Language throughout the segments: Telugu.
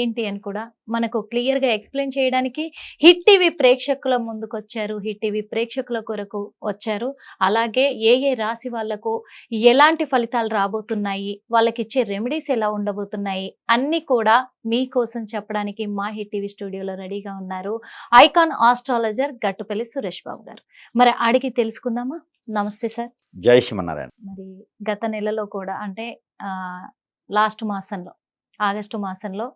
ఏంటి అని కూడా మనకు క్లియర్గా ఎక్స్ప్లెయిన్ చేయడానికి హిట్ టీవీ ప్రేక్షకుల ముందుకు వచ్చారు హిట్ టీవీ ప్రేక్షకుల కొరకు వచ్చారు. అలాగే ఏ ఏ రాశి వాళ్ళకు ఎలాంటి ఫలితాలు రాబోతున్నాయి? వాళ్ళకి ఇచ్చే రెమెడీస్ ఎలా ఉండబోతున్నాయి? అన్ని కూడా మీకోసం చెప్పడానికి మా హిట్ టీవీ స్టూడియోలో రెడీగా ఉన్నారు. Icon astrologer Gattupalli Suresh Babu garu. మరి అడిగి తెలుసుకుందామా? నమస్తే సార్. జై శ్రీమన్నారాయణ. మరి గత నెలలో కూడా అంటే లాస్ట్ మాసంలో ఆగస్టు మాసంలో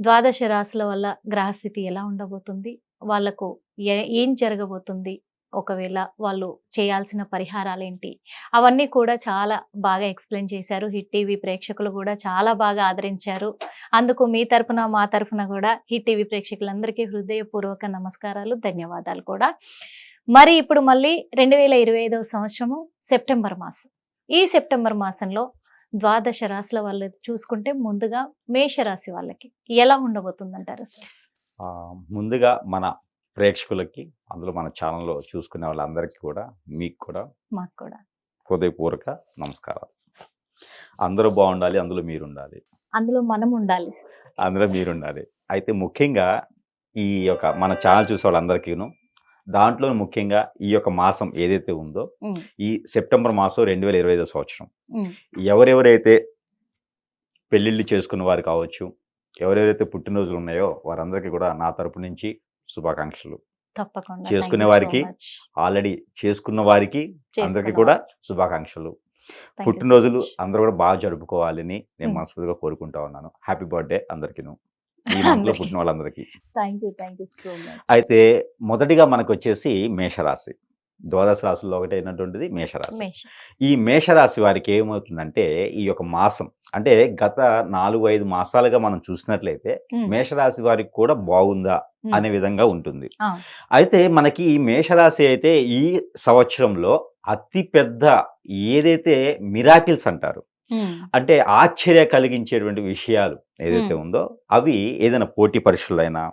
ద్వాదశ రాశుల వల్ల గ్రహస్థితి ఎలా ఉండబోతుంది? వాళ్ళకు ఏ- ఏం జరగబోతుంది? ఒకవేళ వాళ్ళు చేయాల్సిన పరిహారాలు ఏంటి అవన్నీ కూడా చాలా బాగా ఎక్స్ప్లెయిన్ చేశారు. హిట్ టీవీ ప్రేక్షకులు కూడా చాలా బాగా ఆదరించారు. అందుకు మీ తరపున మా తరఫున కూడా హిట్ టీవీ ప్రేక్షకులందరికీ హృదయపూర్వక నమస్కారాలు ధన్యవాదాలు కూడా. మరి ఇప్పుడు మళ్ళీ రెండు వేల ఇరవై ఐదవ సంవత్సరము సెప్టెంబర్ మాసం. ఈ సెప్టెంబర్ మాసంలో ద్వాదశ రాశుల వాళ్ళు చూసుకుంటే ముందుగా మేషరాశి వాళ్ళకి ఎలా ఉండబోతుందంటారు ఆ, ముందుగా మన ప్రేక్షకులకి అందులో మన ఛానల్లో చూసుకునే వాళ్ళందరికీ కూడా మీకు కూడా మాకు కూడా. హృదయపూర్వక నమస్కారాలు. అందరూ బాగుండాలి అందులో మీరు ఉండాలి అందులో మనం ఉండాలి. అందులో మీరు ఉండాలి అయితే ముఖ్యంగా ఈ యొక్క మన ఛానల్ చూసే వాళ్ళందరికీను దాంట్లో ముఖ్యంగా ఈ యొక్క మాసం ఏదైతే ఉందో ఈ సెప్టెంబర్ మాసం రెండు వేల ఇరవై ఐదో సంవత్సరం ఎవరెవరైతే పెళ్ళిళ్ళు చేసుకున్న వారు కావచ్చు ఎవరెవరైతే పుట్టినరోజులు ఉన్నాయో వారందరికీ కూడా నా తరపు నుంచి శుభాకాంక్షలు తప్పకుండా చేసుకునే వారికి. ఆల్రెడీ చేసుకున్న వారికి అందరికీ కూడా. శుభాకాంక్షలు పుట్టినరోజులు. అందరూ కూడా బాగా జరుపుకోవాలని నేను. మనస్ఫూర్తిగా కోరుకుంటా ఉన్నాను హ్యాపీ బర్త్డే అందరికీను ఈ మంత్లో అందరికీ. పుట్టిన వాళ్ళందరికీ. అయితే మొదటిగా మనకు వచ్చేసి మేషరాశి ద్వాదశ రాశుల్లో ఒకటి అయినటువంటిది మేషరాశి మేష. ఈ మేషరాశి వారికి ఏమవుతుందంటే ఈ యొక్క మాసం అంటే గత నాలుగు ఐదు మాసాలుగా మనం చూసినట్లయితే మేషరాశి వారికి కూడా బాగుందా అనే విధంగా ఉంటుంది. అయితే మనకి ఈ మేషరాశి అయితే ఈ సంవత్సరంలో అతి పెద్ద ఏదైతే మిరాకిల్స్ అంటారు అంటే ఆశ్చర్య కలిగించేటువంటి విషయాలు ఏదైతే. ఉందో అవి ఏదైనా పోటీ పరీక్షలైనా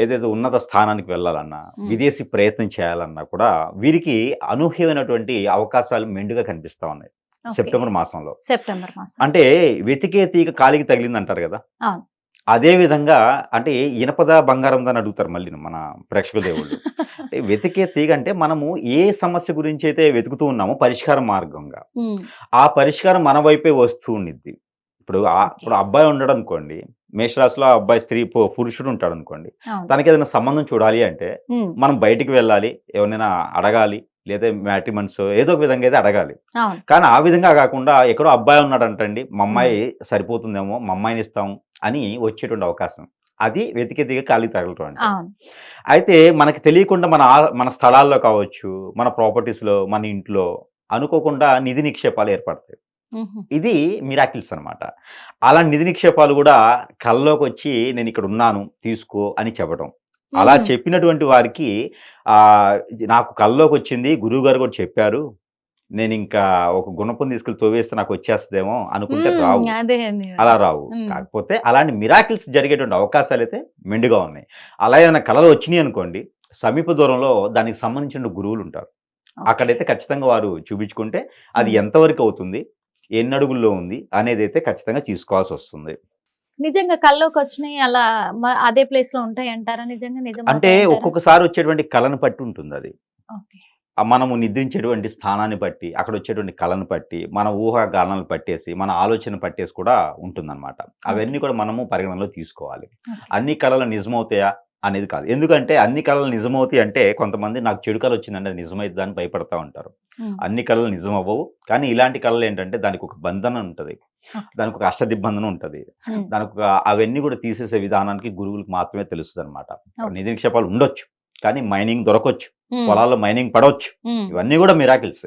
ఏదైతే ఉన్నత స్థానానికి వెళ్ళాలన్నా. విదేశీ ప్రయత్నం చేయాలన్నా కూడా వీరికి అనూహ్యమైనటువంటి అవకాశాలు మెండుగా కనిపిస్తా ఉన్నాయి. సెప్టెంబర్ మాసంలో సెప్టెంబర్ మాసం అంటే వెతికే తీగ కాలికి తగిలింది అంటారు కదా అవును. అదే విధంగా అంటే ఇనపద బంగారం అని అడుగుతారు మళ్ళీ మన ప్రేక్షక దేవుళ్ళు అంటే వెతికే తీగ అంటే మనము ఏ సమస్య గురించి అయితే వెతుకుతూ ఉన్నామో పరిష్కార మార్గంగా ఆ పరిష్కారం మన వైపే వస్తూ ఉండిద్ది ఇప్పుడు. ఇప్పుడు అబ్బాయి ఉండడు అనుకోండి మేషరాశిలో అబ్బాయి స్త్రీ పురుషుడు ఉంటాడు అనుకోండి. తనకి ఏదైనా సంబంధం చూడాలి అంటే మనం బయటికి వెళ్ళాలి ఎవరినైనా అడగాలి లేదా మ్యాట్రిమన్స్ ఏదో ఒక విధంగా అయితే అడగాలి. కానీ ఆ విధంగా కాకుండా ఎక్కడో అబ్బాయి ఉన్నాడంటండి మా అమ్మాయి సరిపోతుందేమో మా అమ్మాయిని ఇస్తాం అని వచ్చేటువంటి అవకాశం. అది వెతికే దిగ ఖాళీ తగలటం. అయితే మనకి తెలియకుండా మన మన స్థలాల్లో కావచ్చు మన ప్రాపర్టీస్లో మన ఇంట్లో అనుకోకుండా నిధి నిక్షేపాలు ఏర్పడతాయి. ఇది మిరాకిల్స్ అన్నమాట. అలా నిధి నిక్షేపాలు కూడా కల్లోకి వచ్చి నేను ఇక్కడ ఉన్నాను తీసుకో అని చెప్పడం అలా. చెప్పినటువంటి వారికి ఆ నాకు కల్లోకి వచ్చింది గురువు గారు కూడా చెప్పారు నేను ఇంకా ఒక గుణపం తీసుకెళ్ళి తోవేస్తే నాకు వచ్చేస్తుందేమో అనుకుంటే రావు. అలా రావు. కాకపోతే అలాంటి మిరాకిల్స్ జరిగేటువంటి అవకాశాలు అయితే మెండుగా ఉన్నాయి అలా ఏదైనా కళలు వచ్చినాయి అనుకోండి సమీప దూరంలో దానికి సంబంధించిన గురువులు ఉంటారు. అక్కడైతే ఖచ్చితంగా వారు చూపించుకుంటే అది. ఎంతవరకు అవుతుంది ఎన్ని అడుగుల్లో ఉంది అనేది అయితే ఖచ్చితంగా తీసుకోవాల్సి వస్తుంది నిజంగా కల్లోకి వచ్చినాయి అలా అదే ప్లేస్లో ఉంటాయి అంటారా నిజంగా నిజం అంటే ఒక్కొక్కసారి వచ్చేటువంటి కళను బట్టి ఉంటుంది అది మనము నిద్రించేటువంటి స్థానాన్ని బట్టి అక్కడ వచ్చేటువంటి కళను బట్టి మన ఊహాగానాలను పట్టేసి మన ఆలోచన పట్టేసి కూడా ఉంటుందన్నమాట. అవన్నీ కూడా మనము పరిగణనలో తీసుకోవాలి. అన్ని కళలు నిజమవుతాయా? అనేది కాదు. ఎందుకంటే అన్ని కళలు నిజమవుతాయి అంటే కొంతమంది నాకు చెడు కళ వచ్చిందంటే అది నిజమైంది అని భయపడతా ఉంటారు. అన్ని కళలు నిజం అవ్వవు కానీ ఇలాంటి కళలు ఏంటంటే దానికి ఒక బంధన ఉంటుంది. దానికి ఒక అష్టదిబ్బంధన ఉంటుంది. దానికి ఒక అవన్నీ కూడా తీసేసే విధానానికి గురువులకు మాత్రమే తెలుస్తుంది అనమాట. నిధి నిక్షేపాలు ఉండొచ్చు. కానీ మైనింగ్ దొరకొచ్చు. పొలాల్లో మైనింగ్ పడవచ్చు. ఇవన్నీ కూడా మిరాకిల్స్.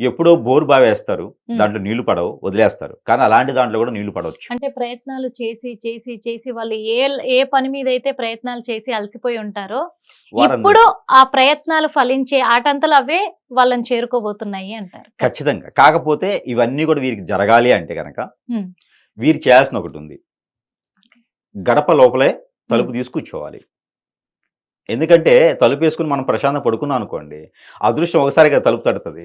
ఎప్పుడో బోర్ బావి వేస్తారు ఉమ్. దాంట్లో నీళ్ళు పడవు వదిలేస్తారు. కానీ అలాంటి దాంట్లో కూడా నీళ్ళు పడవచ్చు. అంటే ప్రయత్నాలు చేసి చేసి చేసి వాళ్ళు ఏ ఏ పని మీద అయితే ప్రయత్నాలు చేసి అలసిపోయి ఉంటారో ఇప్పుడు ఆ ప్రయత్నాలు ఫలించే ఆటంతలు అవే వాళ్ళని చేరుకోబోతున్నాయి అంటారు. ఖచ్చితంగా. కాకపోతే ఇవన్నీ కూడా వీరికి జరగాలి అంటే కనుక. వీరు చేయాల్సిన ఒకటి ఉంది. గడప లోపలే తలుపు తీసుకూర్చోవాలి ఎందుకంటే తలుపు వేసుకుని మనం ప్రశాంతంగా పడుకున్నాం అనుకోండి అదృష్టం ఒకసారిగా తలుపు తడుతుంది.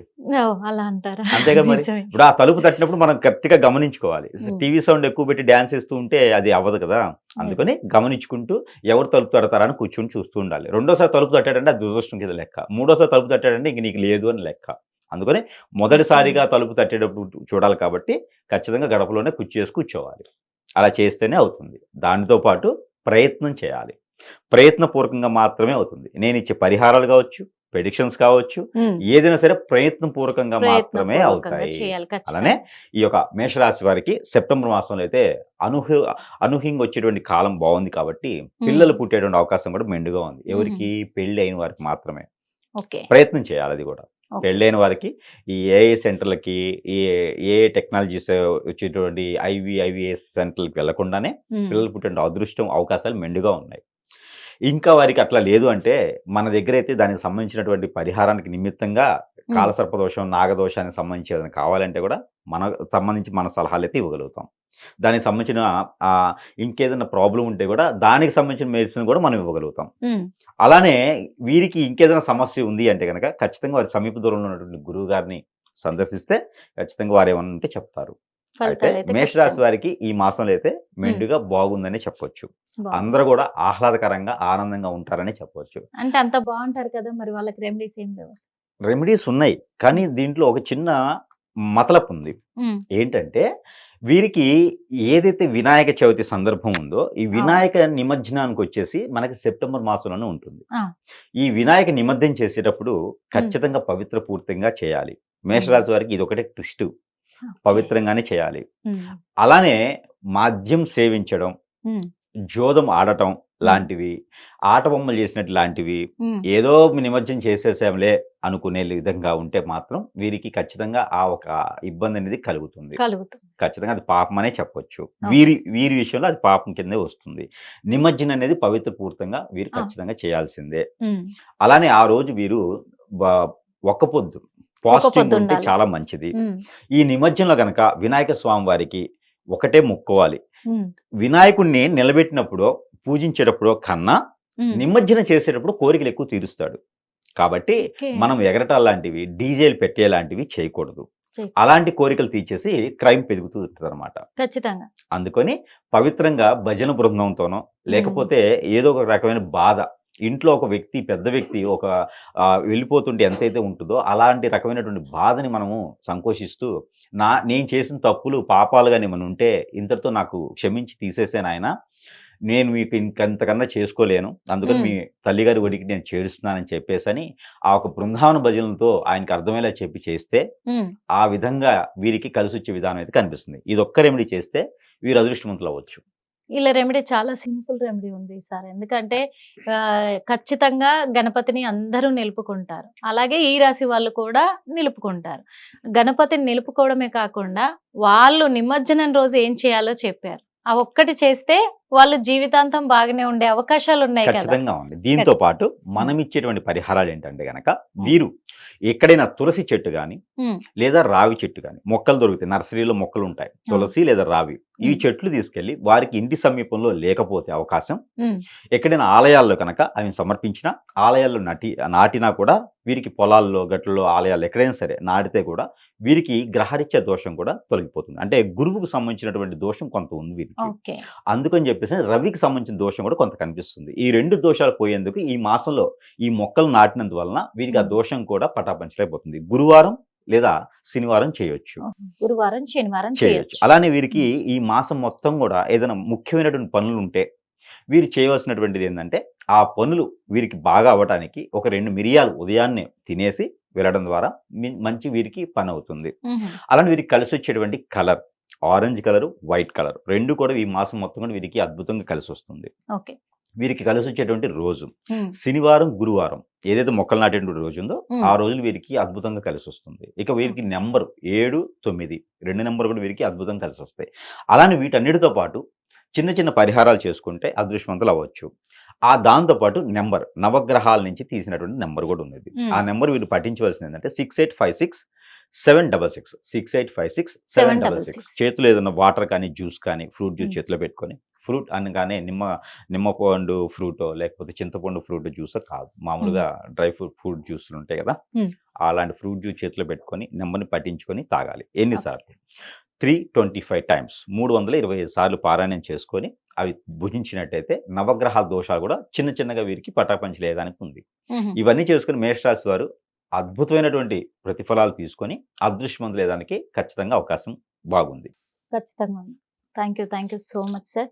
అలా అంటారా? అంతే కదా మరి. ఇప్పుడు ఆ తలుపు తట్టినప్పుడు మనం గట్టిగా గమనించుకోవాలి. టీవీ సౌండ్ ఎక్కువ పెట్టి డ్యాన్స్ వేస్తూ ఉంటే అది అవ్వదు కదా? అందుకని గమనించుకుంటూ ఎవరు తలుపు తడతారని కూర్చొని చూస్తూ ఉండాలి. రెండోసారి తలుపు తట్టాడంటే అది దురదృష్టం కింద లెక్క. మూడోసారి తలుపు తట్టాడంటే ఇంక నీకు లేదు అని లెక్క. అందుకని మొదటిసారిగా తలుపు తట్టేటప్పుడు చూడాలి కాబట్టి ఖచ్చితంగా గడపలోనే కుర్చీ చేసి కూర్చోవాలి. అలా చేస్తేనే అవుతుంది. దానితో పాటు ప్రయత్నం చేయాలి. ప్రయత్నపూర్వకంగా మాత్రమే అవుతుంది. నేను ఇచ్చే పరిహారాలు కావచ్చు ప్రెడిక్షన్స్ కావచ్చు ఏదైనా సరే ప్రయత్నపూర్వకంగా మాత్రమే అవుతాయి. అలానే ఈ యొక్క మేషరాశి వారికి సెప్టెంబర్ మాసంలో అయితే అనూహ్య అనూహ్యంగా వచ్చేటువంటి కాలం బాగుంది కాబట్టి పిల్లలు పుట్టేటువంటి అవకాశం కూడా మెండుగా ఉంది. ఎవరికి? పెళ్ళి అయిన వారికి మాత్రమే. ప్రయత్నం చేయాలి అది కూడా. పెళ్ళైన వారికి ఈ ఏఐ సెంటర్లకి ఈ ఏ టెక్నాలజీస్ వచ్చేటువంటి ఐవి ఐవిఎస్ సెంటర్లకు వెళ్ళకుండానే పిల్లలు పుట్టే అదృష్టం అవకాశాలు మెండుగా ఉన్నాయి. ఇంకా వారికి అట్లా లేదు అంటే మన దగ్గర అయితే దానికి సంబంధించినటువంటి పరిహారానికి నిమిత్తంగా కాలసర్పదోషం నాగదోషానికి సంబంధించి ఏదైనా కావాలంటే కూడా మన సంబంధించి మన సలహాలు అయితే ఇవ్వగలుగుతాం. దానికి సంబంధించిన ఇంకేదైనా ప్రాబ్లం ఉంటే కూడా దానికి సంబంధించిన మెడిసిన్ కూడా మనం ఇవ్వగలుగుతాం. అలానే వీరికి ఇంకేదైనా సమస్య ఉంది అంటే కనుక ఖచ్చితంగా వారి సమీప దూరంలో ఉన్నటువంటి గురువు గారిని సందర్శిస్తే ఖచ్చితంగా వారు ఏమన్నా ఉంటే చెప్తారు. అయితే మేషరాశి. వారికి ఈ మాసంలో అయితే మెండుగా బాగుందని చెప్పొచ్చు. అందరూ కూడా ఆహ్లాదకరంగా ఆనందంగా ఉంటారని చెప్పవచ్చు అంటే అంత బాగుంటారు కదా మరి వాళ్ళకి రెమెడీస్ ఏం లేవు. రెమెడీస్ ఉన్నాయి. కానీ దీంట్లో ఒక చిన్న మతలపు ఉంది. ఏంటంటే వీరికి ఏదైతే వినాయక చవితి సందర్భం ఉందో ఈ వినాయక నిమజ్జనానికి వచ్చేసి మనకి సెప్టెంబర్ మాసంలోనే ఉంటుంది. ఈ వినాయక నిమజ్జనం చేసేటప్పుడు ఖచ్చితంగా పవిత్ర పూర్తిగా చేయాలి మేషరాశి వారికి ఇది ఒకటే ట్విస్ట్. పవిత్రంగానే చేయాలి. అలానే మాధ్యం సేవించడం. జోదం ఆడటం లాంటివి ఆట బొమ్మలు చేసినట్టు లాంటివి ఏదో నిమజ్జనం చేసేసాంలే అనుకునే విధంగా ఉంటే మాత్రం వీరికి ఖచ్చితంగా ఆ ఒక ఇబ్బంది అనేది కలుగుతుంది. ఖచ్చితంగా అది పాపం అనే చెప్పొచ్చు. వీరి వీరి విషయంలో అది పాపం కిందే వస్తుంది. నిమజ్జనం అనేది పవిత్ర పూర్తంగా వీరు. ఖచ్చితంగా చేయాల్సిందే. అలానే ఆ రోజు వీరు ఒక్క పొద్దు పాజిటివ్ ఉంటే. చాలా మంచిది. ఈ నిమజ్జనంలో గనక వినాయక స్వామి వారికి ఒకటే ముక్కోవాలి. వినాయకుడిని నిలబెట్టినప్పుడు పూజించేటప్పుడు కన్నా నిమజ్జనం చేసేటప్పుడు కోరికలు ఎక్కువ తీరుస్తాడు. కాబట్టి. మనం ఎగరటాలు లాంటివి డీజేలు పెట్టే లాంటివి చేయకూడదు. చేయకూడదు. అలాంటి కోరికలు తీర్చేసి క్రైమ్ పెరుగుతూ ఉంటుంది అనమాట ఖచ్చితంగా. అందుకని పవిత్రంగా భజన బృందంతోనో లేకపోతే ఏదో ఒక రకమైన బాధ ఇంట్లో ఒక వ్యక్తి పెద్ద వ్యక్తి ఒక వెళ్ళిపోతుంటే ఎంతైతే ఉంటుందో అలాంటి రకమైనటువంటి బాధని మనము సంకోచిస్తూ నా నేను చేసిన తప్పులు పాపాలు కానీ ఏమైనా ఉంటే ఇంతటితో నాకు క్షమించి తీసేసాను ఆయన నేను మీకు ఇంకంతకన్నా చేసుకోలేను. అందుకని మీ తల్లిగారి ఒడికి నేను చేరుస్తున్నానని చెప్పేసని ఆ ఒక బృందావన భజనలతో ఆయనకి అర్థమయ్యేలా చెప్పి చేస్తే ఆ విధంగా వీరికి కలిసి వచ్చే విధానం అయితే కనిపిస్తుంది. ఇది ఒక్క రెమెడీ చేస్తే వీరు అదృష్టవంతులు అవ్వచ్చు ఇలా రెమెడీ చాలా సింపుల్ రెమెడీ ఉంది సార్. ఎందుకంటే ఖచ్చితంగా గణపతిని అందరూ నిలుపుకుంటారు. అలాగే ఈ రాశి వాళ్ళు కూడా నిలుపుకుంటారు. గణపతిని నిలుపుకోవడమే కాకుండా వాళ్ళు నిమజ్జనం రోజు ఏం చేయాలో చెప్పారు. ఆ ఒక్కటి చేస్తే వాళ్ళు జీవితాంతం బాగానే ఉండే అవకాశాలు ఉన్నాయి ఖచ్చితంగా ఉంది. దీంతో పాటు మనం ఇచ్చేటువంటి పరిహారాలు ఏంటంటే గనక వీరు ఎక్కడైనా తులసి చెట్టు కానీ లేదా రావి చెట్టు కానీ మొక్కలు దొరుకుతాయి. నర్సరీలో మొక్కలు ఉంటాయి. తులసి లేదా రావి. ఈ. చెట్లు తీసుకెళ్ళి వారికి ఇంటి సమీపంలో లేకపోతే అవకాశం ఎక్కడైనా ఆలయాల్లో కనుక అవి సమర్పించిన ఆలయాల్లో నటి నాటినా కూడా వీరికి పొలాల్లో గట్లలో ఆలయాలు ఎక్కడైనా సరే నాటితే కూడా వీరికి గ్రహరీత్యా దోషం కూడా తొలగిపోతుంది. అంటే గురువుకు సంబంధించినటువంటి దోషం కొంత ఉంది వీరికి. అందుకని చెప్పేసి రవికి సంబంధించిన దోషం కూడా కొంత కనిపిస్తుంది. ఈ రెండు దోషాలు పోయేందుకు ఈ మాసంలో ఈ మొక్కలు నాటినందువలన వీరికి ఆ. దోషం కూడా పటాపంచలైపోతుంది. గురువారం లేదా శనివారం చేయొచ్చు. గురువారం శనివారం చేయొచ్చు. అలానే వీరికి ఈ మాసం మొత్తం కూడా ఏదైనా ముఖ్యమైనటువంటి పనులు ఉంటే వీరు చేయవలసినటువంటిది ఏంటంటే ఆ పనులు వీరికి బాగా అవ్వడానికి ఒక రెండు మిరియాలు ఉదయాన్నే తినేసి వెళ్ళడం ద్వారా మంచి వీరికి పని అవుతుంది. అలానే వీరికి కలిసి వచ్చేటువంటి colour orange colour white colour. రెండు కూడా ఈ మాసం మొత్తం కూడా వీరికి అద్భుతంగా కలిసి వస్తుంది. ఓకే. వీరికి కలిసి వచ్చేటువంటి రోజు శనివారం గురువారం ఏదైతే మొక్కలు నాటేటువంటి రోజు ఉందో. ఆ రోజులు వీరికి అద్భుతంగా కలిసి వస్తుంది. ఇక వీరికి నెంబర్ ఏడు తొమ్మిది రెండు నెంబర్ కూడా వీరికి అద్భుతంగా కలిసి వస్తాయి. అలానే వీటన్నిటితో పాటు చిన్న చిన్న పరిహారాలు చేసుకుంటే అదృష్టవంతులు అవ్వచ్చు. ఆ దాంతో పాటు నెంబర్ నవగ్రహాల నుంచి తీసినటువంటి నెంబర్ కూడా ఉంది. ఆ నెంబర్ వీళ్ళు పఠించవలసింది ఏంటంటే six eight five six seven double six six eight five six seven double six. 766. చేతిలో ఏదైనా వాటర్ కానీ జ్యూస్ కానీ ఫ్రూట్ జ్యూస్. చేతిలో పెట్టుకొని ఫ్రూట్ అనగానే నిమ్మ నిమ్మపండు ఫ్రూటో లేకపోతే చింతపండు ఫ్రూట్ జ్యూస్ కాదు. మామూలుగా డ్రై ఫ్రూట్ ఫ్రూట్ జ్యూస్లు ఉంటాయి కదా. అలాంటి ఫ్రూట్ జ్యూస్ చేతిలో పెట్టుకొని నిమ్మని పట్టించుకొని తాగాలి. ఎన్నిసార్లు త్రీ ట్వంటీ ఫైవ్ టైమ్స్. మూడు వందల ఇరవై ఐదు సార్లు పారాయణం చేసుకొని అవి భుజించినట్టయితే నవగ్రహాల దోషాలు కూడా చిన్న చిన్నగా వీరికి పటాపంచి లేదానికి ఉంది. ఇవన్నీ చేసుకుని మేషరాశి వారు అద్భుతమైనటువంటి ప్రతిఫలాలు తీసుకొని అదృష్టమందులేదానికి ఖచ్చితంగా అవకాశం బాగుంది. ఖచ్చితంగా thank you thank you so much sir.